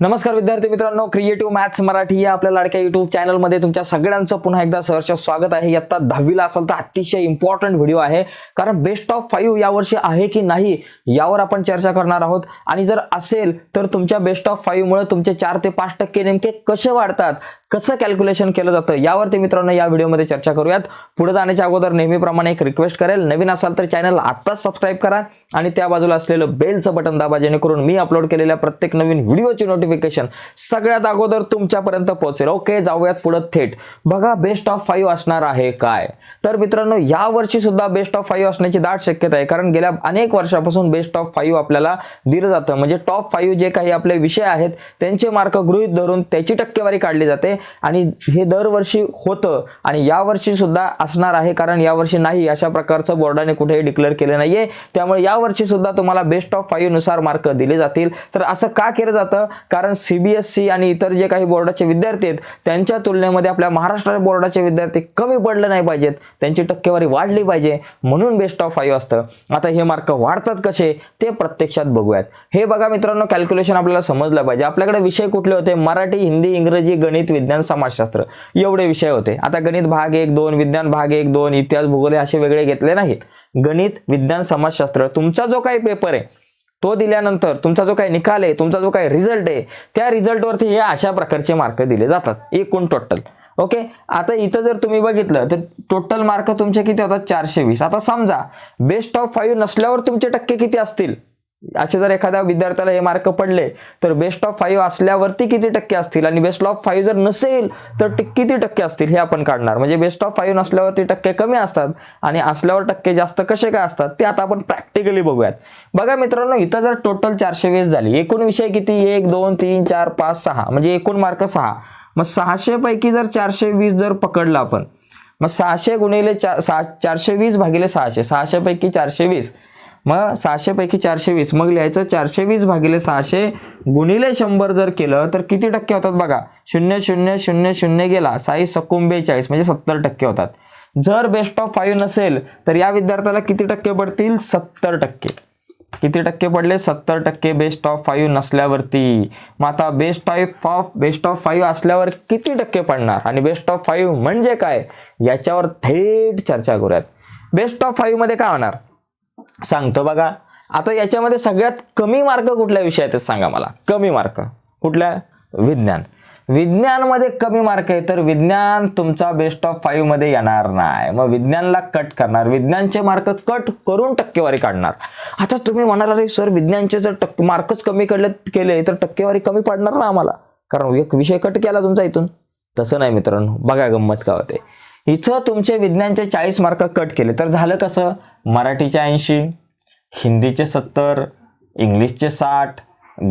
नमस्कार विद्यार्थी मित्रांनो क्रिएटिव्ह मॅथ्स मराठी या आपल्या लाडक्या युट्यूब चॅनलमध्ये तुमच्या सगळ्यांचं पुन्हा एकदा सहर्ष स्वागत आहे. इयत्ता दहावीला असाल तर अतिशय इम्पॉर्टंट व्हिडिओ आहे. कारण बेस्ट ऑफ फाईव्ह यावर्षी आहे की नाही यावर आपण चर्चा करणार आहोत. आणि जर असेल तर तुमच्या बेस्ट ऑफ फाईव्हमुळे तुमचे चार ते पाच टक्के नेमके कसे वाढतात? कसं कॅल्क्युलेशन केलं जातं? यावरती मित्रांनो या व्हिडिओमध्ये चर्चा करूयात. पुढे जाण्याच्या अगोदर नेहमीप्रमाणे एक रिक्वेस्ट करेल. नवीन असाल तर चॅनल आत्ताच सबस्क्राईब करा. आणि त्या बाजूला असलेलं बेलचं बटन दाबा जेणेकरून मी अपलोड केलेल्या प्रत्येक नवीन व्हिडिओची नोटिफिकेशन सगळ्यात अगोदर तुमच्यापर्यंत पोहोचेल. ओके जाऊयात पुढे थेट. बघा बेस्ट ऑफ फाईव्ह असणार आहे काय? तर मित्रांनो या वर्षी सुद्धा बेस्ट ऑफ फाईव्ह असण्याची दाट शक्यता आहे. कारण गेल्या अनेक वर्षापासून बेस्ट ऑफ फाईव्ह आपल्याला दिलं जातं. म्हणजे टॉप फाईव्ह जे काही आपले विषय आहेत त्यांचे मार्क गृहीत धरून त्याची टक्केवारी काढली जाते. आणि हे दरवर्षी होतं. आणि यावर्षी सुद्धा असणार आहे. कारण यावर्षी नाही. अशा प्रकारचं बोर्डाने कुठेही डिक्लेअर केलं नाहीये. त्यामुळे यावर्षी सुद्धा तुम्हाला बेस्ट ऑफ फाईव्हनुसार मार्क दिले जातील. तर असं का केलं जातं? कारण सीबीएसई आणि इतर जे काही बोर्डाचे विद्यार्थी आहेत त्यांच्या तुलनेमध्ये आपल्या महाराष्ट्र बोर्डाचे विद्यार्थी कमी पडले नाही पाहिजेत. त्यांची टक्केवारी वाढली पाहिजे. म्हणून बेस्ट ऑफ फाईव्ह असतं. आता हे मार्क वाढतात कसे? ते प्रत्यक्षात बघूयात. हे बघा मित्रांनो कॅल्क्युलेशन आपल्याला समजलं पाहिजे. आपल्याकडे विषय कुठले होते? मराठी हिंदी इंग्रजी गणित विज्ञान समाजशास्त्र. एवढे विषय होते. आता गणित भाग एक दोन विज्ञान भाग एक दोन इतिहास भूगोल असे वेगळे घेतले नाहीत. गणित विज्ञान समाजशास्त्र तुमचा जो काही पेपर आहे तो दिल्यानंतर तुमचा जो काही निकाल आहे तुमचा जो काही रिझल्ट आहे त्या रिझल्टवरती हे अशा प्रकारचे मार्क दिले जातात. एकूण टोटल ओके आता इथं जर तुम्ही बघितलं तर टोटल मार्क तुमचे किती होतात? चारशे वीस. आता समजा बेस्ट ऑफ फाईव्ह नसल्यावर तुमचे टक्के किती असतील? असे जर एखाद्या विद्यार्थ्याला हे मार्क पडले तर बेस्ट ऑफ फाईव्ह असल्यावरती किती टक्के असतील? आणि बेस्ट ऑफ फाईव्ह जर नसेल तर किती टक्के असतील? हे आपण काढणार. म्हणजे बेस्ट ऑफ फाईव्ह नसल्यावरती टक्के कमी असतात आणि असल्यावर टक्के जास्त कसे काय असतात ते आता आपण प्रॅक्टिकली बघूयात. बघा मित्रांनो इथं जर टोटल चारशे वीस झाली एकूण विषय किती? एक दोन तीन चार पाच सहा. म्हणजे एकूण मार्क सहा. मग सहाशे पैकी जर चारशे वीस जर पकडलं आपण मग सहाशे गुणिले चार सहा चारशे वीस भागिले सहाशे. सहाशे पैकी चारशे वीस. मग सहाशे पैकी चारशे वीस मग लिहायचं चारशे वीस भागिले सहाशे गुणिले शंभर जर केलं तर किती टक्के होतात बघा? शून्य शून्य शून्य शून्य गेला. साई सकून बेचाळीस म्हणजे सत्तर टक्के होतात. जर बेस्ट ऑफ फाईव्ह नसेल तर या विद्यार्थ्याला किती टक्के पडतील? सत्तर टक्के. किती टक्के पडले? सत्तर टक्के बेस्ट ऑफ फाईव्ह नसल्यावरती. मग आता best of of best of five असल्यावर किती टक्के पडणार? आणि बेस्ट ऑफ फाईव्ह म्हणजे काय? याच्यावर थेट चर्चा करूयात. बेस्ट ऑफ फाईव्हमध्ये काय होणार? सांगतो बघा. आता याच्यामध्ये सगळ्यात कमी मार्क कुठल्या विषयात आहेत सांगा मला? कमी मार्क. कुठल्या? विज्ञान. विज्ञानमध्ये कमी मार्क आहे तर विज्ञान तुमचा बेस्ट ऑफ फाईव्हमध्ये येणार नाही. मग विज्ञानला कट करणार. विज्ञानचे मार्क कट करून टक्केवारी काढणार. आता तुम्ही म्हणाल अरे सर विज्ञानचे जर टक्के मार्कच कमी कडले केले तर टक्केवारी कमी पडणार ना आम्हाला? कारण एक विषय कट केला तुमचा इथून. तसं नाही मित्रांनो. बघा गंमत का होते. इथं तुमचे विज्ञानचे चाळीस मार्क कट केले. तर झालं कसं? मराठीचे ऐंशी हिंदीचे सत्तर इंग्लिशचे साठ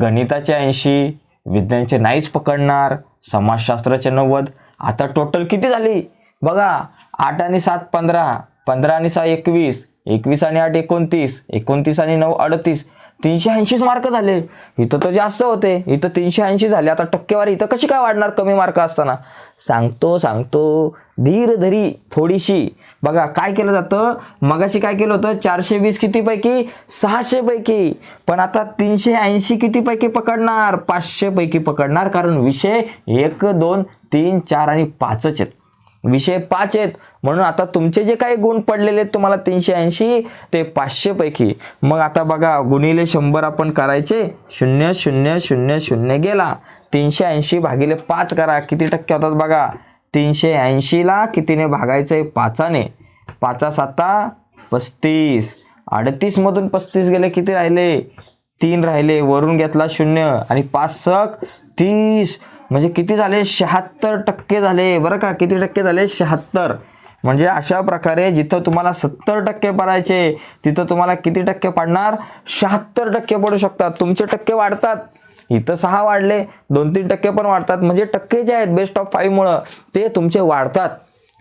गणिताचे ऐंशी विज्ञानचे नाहीच पकडणार समाजशास्त्राचे नव्वद. आता टोटल किती झाली? बघा आठ आणि सात पंधरा पंधरा आणि सहा एकवीस एकवीस आणि आठ एकोणतीस एकोणतीस आणि नऊ अडतीस. तीनशे ऐंशीच मार्क झाले. इथं तर जास्त होते. इथं तीनशे ऐंशी झाले. आता टक्केवारी इथं कशी काय वाढणार कमी मार्क असताना? सांगतो सांगतो. धीर धरी थोडीशी. बघा काय केलं जातं? मगाशी काय केलं होतं? चारशे वीस किती पैकी सहाशे पैकी पण आता तीनशे ऐंशी किती पैकी पकडणार? पाचशे पैकी पकडणार. कारण विषय एक दोन तीन चार आणि पाचच आहेत. विषय पाच आहेत. म्हणून आता तुमचे जे काही गुण पडलेले आहेत तुम्हाला तीनशे ऐंशी ते पाचशे पैकी. मग आता बघा गुणिले शंभर आपण करायचे शून्य शून्य शून्य शून्य गेला. तीनशे ऐंशी भागिले पाच करा किती टक्के होतात बघा? तीनशे ऐंशीला कितीने भागायचं आहे पाचाने. पाचा साता पस्तीस. अडतीसमधून पस्तीस गेले किती राहिले? तीन राहिले. वरून घेतला शून्य आणि पाच सक तीस. म्हणजे किती झाले? शहात्तर टक्के झाले. बरं का? किती टक्के झाले? शहात्तर. म्हणजे अशा प्रकारे जिथं तुम्हाला सत्तर टक्के पडायचे तिथं तुम्हाला किती टक्के पडणार? शहात्तर टक्के पडू शकतात. तुमचे टक्के वाढतात. इथं सहा वाढले दोन तीन टक्के पण वाढतात. म्हणजे टक्के जे आहेत बेस्ट ऑफ फाईव्हमुळं ते तुमचे वाढतात.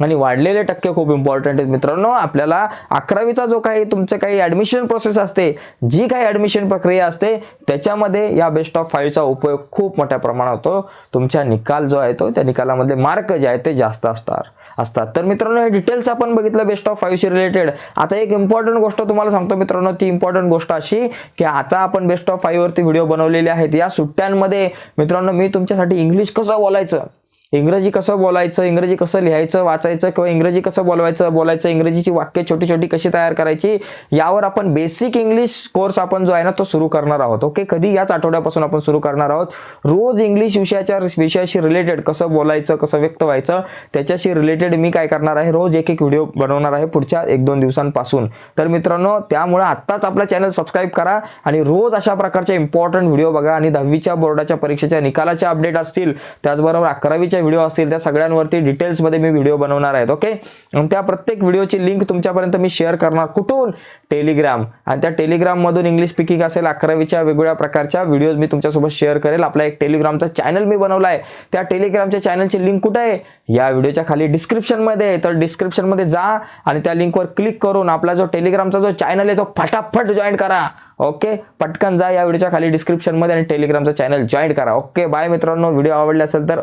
आणि वाढलेले टक्के खूप इम्पॉर्टंट आहेत मित्रांनो. आपल्याला अकरावीचा जो काही तुमचं काही ॲडमिशन प्रोसेस असते जी काही ॲडमिशन प्रक्रिया असते त्याच्यामध्ये या बेस्ट ऑफ फाईव्हचा उपयोग खूप मोठ्या प्रमाणात होतो. तुमचा निकाल जो आहे तो त्या निकालामधले मार्क जे आहेत ते जास्त असतात असतात. तर मित्रांनो हे डिटेल्स आपण बघितलं बेस्ट ऑफ फाईव्हशी रिलेटेड आता एक इम्पॉर्टंट गोष्ट तुम्हाला सांगतो मित्रांनो ती इम्पॉर्टंट गोष्ट अशी की आता आपण बेस्ट ऑफ फाईव्हवरती व्हिडिओ बनवलेले आहेत. या सुट्ट्यांमध्ये मित्रांनो मी तुमच्यासाठी इंग्लिश कसं बोलायचं? इंग्रजी कसं बोलायचं इंग्रजी कसं लिहायचं वाचायचं किंवा इंग्रजी कसं बोलवायचं बोलायचं इंग्रजीची वाक्य छोटी छोटी कशी तयार करायची यावर आपण बेसिक इंग्लिश कोर्स आपण जो आहे ना तो सुरू करणार आहोत. ओके कधी याच आठवड्यापासून आपण सुरू करणार आहोत. रोज इंग्लिश विषयाच्या विषयाशी रिलेटेड कसं बोलायचं कसं व्यक्त व्हायचं त्याच्याशी रिलेटेड मी काय करणार आहे? रोज एक एक व्हिडिओ बनवणार आहे पुढच्या एक दोन दिवसांपासून. तर मित्रांनो त्यामुळे आत्ताच आपला चॅनल सबस्क्राईब करा आणि रोज अशा प्रकारचे इम्पॉर्टंट व्हिडिओ बघा आणि दहावीच्या बोर्डाच्या परीक्षेच्या निकालाचे अपडेट असतील त्याचबरोबर अकरावीच्या व्हिडिओ असतील त्या सगळ्यांवरती डिटेल्समध्ये मी व्हिडिओ बनवणार आहेत ओके आणि त्या प्रत्येक व्हिडिओची लिंक तुमच्यापर्यंत मी शेअर करणार कुठून? टेलिग्राम आणि त्या टेलिग्राममधून इंग्लिश स्पीकिंग असेल अकरावीच्या वेगवेगळ्या प्रकारच्या व्हिडिओज मी तुमच्यासोबत शेअर करेल. आपला एक टेलिग्रामचा चॅनल मी बनवला आहे त्या टेलिग्रामच्या चॅनलची लिंक कुठे आहे? या व्हिडिओच्या खाली डिस्क्रिप्शनमध्ये आहे. तर डिस्क्रिप्शनमध्ये जा आणि त्या लिंकवर क्लिक करून आपला जो टेलिग्रामचा जो चॅनल आहे तो फटाफट जॉईन करा ओके पटकन जा या व्हिडिओच्या खाली डिस्क्रिप्शनमध्ये आणि टेलिग्रामचा चॅनल जॉईन करा ओके बाय मित्रांनो. व्हिडिओ आवडला असेल तर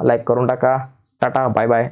लाईक करून टाका. Tata bye bye.